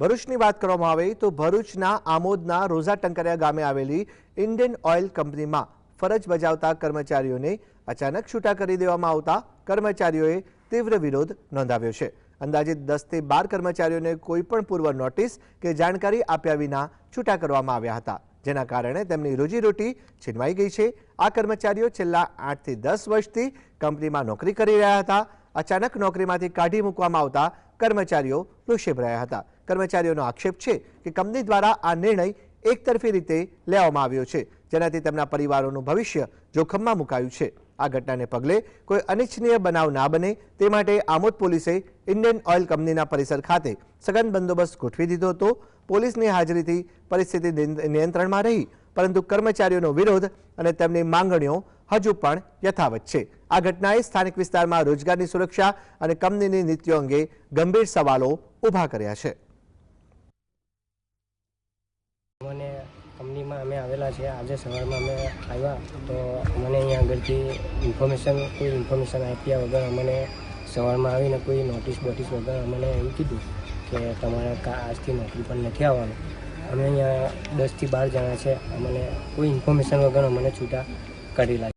ભરૂચની વાત કરવામાં આવે તો ભરૂચના આમોદના રોઝા ટંકરિયા ગામે આવેલી ઇન્ડિયન ઓઈલ કંપનીમાં ફરજ બજાવતા કર્મચારીઓને અચાનક છૂટા કરી દેવામાં આવતા કર્મચારીઓએ તીવ્ર વિરોધ નોંધાવ્યો છે અંદાજે 10 થી 12 કર્મચારીઓને કોઈ પણ પૂર્વ નોટિસ કે જાણકારી આપ્યા વિના છૂટા કરવામાં આવ્યા હતા જેના કારણે તેમની રોજીરોટી છીનવાઈ ગઈ છે આ કર્મચારીઓ છેલ્લા 8 થી 10 વર્ષથી કંપનીમાં નોકરી કરી રહ્યા હતા અચાનક નોકરીમાંથી કાઢી મૂકવામાં આવતા કર્મચારીઓ રોષે ભરાયા હતા કર્મચારીઓનો આકષેપ છે કે કંપની દ્વારા આ નિર્ણય એકતરફી રીતે લેવામાં આવ્યો છે જેનાથી તેમના પરિવારોનું ભવિષ્ય જોખમમાં મુકાયું છે આ ઘટનાને પગલે કોઈ અનિચ્છનીય બનાવ ના બને તે માટે અમૂદ પોલીસે ઇન્ડિયન ઓઈલ કંપનીના પરિસર ખાતે સઘન બંદોબસ્ત ગોઠવી દીધો હતો પોલીસની હાજરીથી પરિસ્થિતિ નિયંત્રણમાં રહી પરંતુ કર્મચારીઓનો વિરોધ અને તેમની માંગણીઓ હજુ પણ યથાવત છે આ ઘટનાએ સ્થાનિક વિસ્તારમાં રોજગારની સુરક્ષા અને કંપનીની નીતિઓ અંગે ગંભીર સવાલો ઊભા કર્યા છે મને કંપનીમાં અમે આવેલા છે આજે સવારમાં અમે આવ્યા તો અમને અહીંયા આગળથી ઇન્ફોર્મેશન કોઈ ઇન્ફોર્મેશન આપ્યા વગર અમને સવારમાં આવીને કોઈ નોટિસ બોટિસ વગર અમને એમ કીધું કે તમારે આજથી નોકરી પર નથી આવવાનું અમે અહીંયા દસથી બાર જણા છે અમને કોઈ ઇન્ફોર્મેશન વગર અમને છૂટા કરેલા